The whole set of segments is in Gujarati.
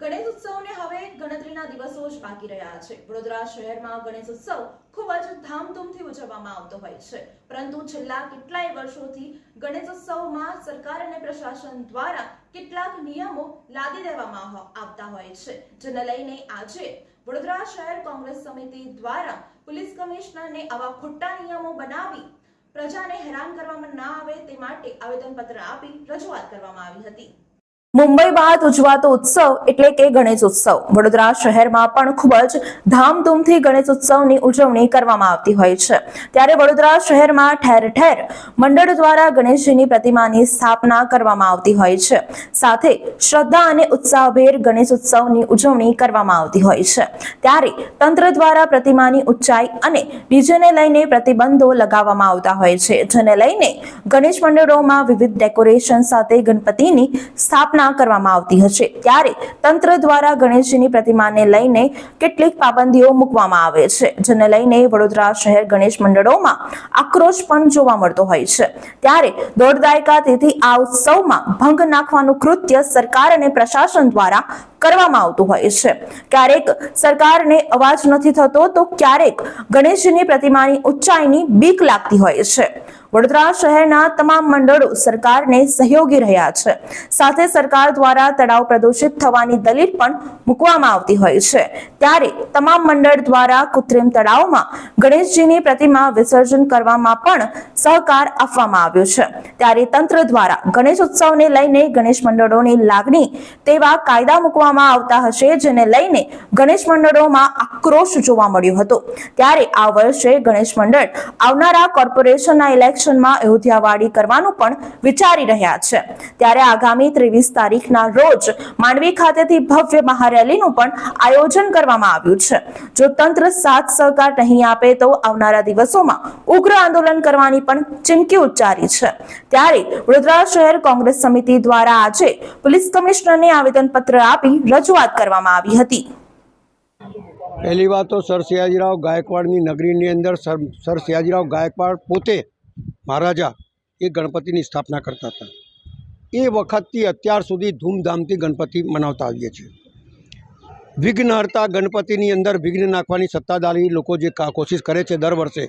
ગણેશ ઉત્સવને હવે ગણતરીના દિવસો જ બાકી રહ્યા છે. વડોદરા શહેરમાં ગણેશ ઉત્સવ ખૂબ જ ધામધૂમથી ઉજવવામાં આવતો હોય છે. પરંતુ છેલ્લા કેટલાય વર્ષોથી ગણેશ ઉત્સવમાં સરકાર અને પ્રશાસન દ્વારા કેટલાક નિયમો લાદી દેવામાં આવતા હોય છે. જેને લઈને આજે વડોદરા શહેર કોંગ્રેસ સમિતિ દ્વારા પોલીસ કમિશનરને આવા ખોટા નિયમો બનાવી પ્રજાને હેરાન કરવામાં ના આવે તે માટે આવેદનપત્ર આપી રજૂઆત કરવામાં આવી હતી. મુંબઈ બાદ ઉજવાતો ઉત્સવ એટલે કે ગણેશ ઉત્સવ. વડોદરા શહેરમાં પણ ખૂબ જ ધામધૂમથી ગણેશ ઉત્સવની ઉજવણી કરવામાં આવતી હોય છે. ત્યારે વડોદરા શહેરમાં ઠેર ઠેર મંડળ દ્વારા ગણેશજીની પ્રતિમાની સ્થાપના કરવામાં આવતી હોય છે. સાથે શ્રદ્ધા અને ઉત્સાહભેર ગણેશ ઉત્સવની ઉજવણી કરવામાં આવતી હોય છે. ત્યારે તંત્ર દ્વારા પ્રતિમાની ઊંચાઈ અને ડીજેને લઈને પ્રતિબંધો લગાવવામાં આવતા હોય છે. જેને લઈને ગણેશ મંડળોમાં વિવિધ ડેકોરેશન સાથે ગણપતિની સ્થાપના કરવામાં આવતી હશે. ત્યારે તંત્ર દ્વારા ગણેશજીની પ્રતિમાને લઈને કેટલીક પાબંદીઓ મૂકવામાં આવે છે, જેને લઈને વડોદરા શહેર ગણેશ મંડળોમાં આક્રોશ પણ જોવા મળતો હોય છે. ત્યારે દોઢ દાયકાથી આ ઉત્સવમાં ભંગ નાખવાનું કૃત્ય સરકાર અને પ્રશાસન દ્વારા કરવામાં આવતું હોય છે. ક્યારેક સરકારને અવાજ નથી થતો, તો ક્યારેક ગણેશજીની પ્રતિમાની ઊંચાઈની બીક લાગતી હોય છે. વડોદરા શહેરના તમામ મંડળો સરકારને સહયોગી રહ્યા છે. સાથે સરકાર દ્વારા તળાવ પ્રદૂષિત થવાની દલીલ પણ મૂકવામાં આવતી હોય છે. ત્યારે તમામ મંડળ દ્વારા કૃત્રિમ તળાવમાં ગણેશજીની પ્રતિમા વિસર્જન કરવામાં પણ સહકાર આપવામાં આવ્યો છે. ત્યારે તંત્ર દ્વારા ગણેશ ઉત્સવને લઈને ગણેશ મંડળોની લાગણી તેવા કાયદા મૂકવામાં આવતા હશે, જેને લઈને ગણેશ મંડળોમાં આક્રોશ જોવા મળ્યો હતો. ત્યારે આ વર્ષે ગણેશ મંડળ આવનારા કોર્પોરેશનના ઇલેક્શનમાં અયોધ્યાવાડી કરવાનું પણ વિચારી રહ્યા છે. ત્યારે આગામી ત્રેવીસ તારીખના રોજ માંડવી ખાતેથી ભવ્ય મહારેલીનું પણ આયોજન કરવામાં આવ્યું છે. જો તંત્ર સાથ સહકાર નહીં આપે તો આવનારા દિવસોમાં ઉગ્ર આંદોલન કરવાની પણ ચીમકી ઉચ્ચારી છે. ત્યારે વડોદરા શહેર કોંગ્રેસ સમિતિ દ્વારા આજે પોલીસ કમિશનરને આવેદનપત્ર આપી રજૂઆત કરવામાં આવી હતી. પહેલી વાત તો સર સયાજીરાવ ગાયકવાડની નગરીની અંદર સર સયાજીરાવ ગાયકવાડ પોતે મહારાજા એ ગણપતિની સ્થાપના કરતા હતા. એ વખતથી અત્યાર સુધી ધૂમધામથી ગણપતિ મનાવતા આવીએ છીએ. વિઘ્નહર્તા ગણપતિની અંદર વિઘ્ન નાખવાની સત્તાધારી લોકો જે કોશિશ કરે છે દર વર્ષે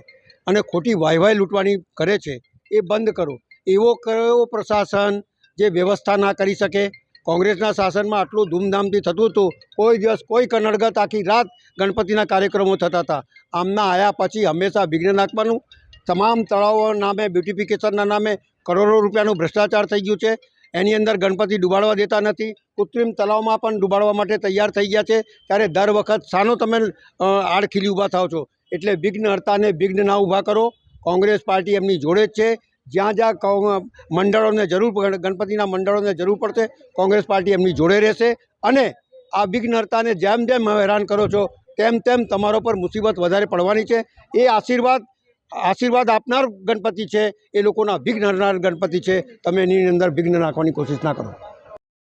અને ખોટી વાયવાય લૂંટવાની કરે છે એ બંધ કરો. એવો કયો પ્રશાસન જે વ્યવસ્થા ના કરી શકે? કોંગ્રેસના શાસનમાં આટલું ધૂમધામથી થતું હતું, કોઈ દિવસ કોઈ કનડગત આખી રાત ગણપતિના કાર્યક્રમો થતા હતા. આમના આયા પછી હંમેશા વિઘ્ન નાખવાનું, તમામ તળાવો નામે, બ્યુટિફિકેશનના નામે કરોડો રૂપિયાનું ભ્રષ્ટાચાર થઈ ગયું છે. એની અંદર ગણપતિ ડૂબાડવા દેતા નથી. કૃત્રિમ તળાવમાં પણ ડૂબાડવા માટે તૈયાર થઈ ગયા છે. ત્યારે દર વખત સાનો તમે આડખીલી ઊભા થાવ છો? એટલે વિઘ્નહર્તાને વિઘ્ન ના ઊભા કરો. કોંગ્રેસ પાર્ટી એમની જોડે જ છે. જ્યાં જ્યાં મંડળોને જરૂર ગણપતિના મંડળોને જરૂર પડશે, કોંગ્રેસ પાર્ટી એમની જોડે રહેશે અને આ વિઘ્નહર્તાને જેમ જેમ હેરાન કરો છો, તેમ તેમ તમારો પર મુસીબત વધારે પડવાની છે. એ આશીર્વાદ આશીર્વાદ આપનાર ગણપતિ છે, એ લોકોના વિઘ્ન હરનાર ગણપતિ છે. તમે એની અંદર વિઘ્ન નાખવાની કોશિશ ના કરો.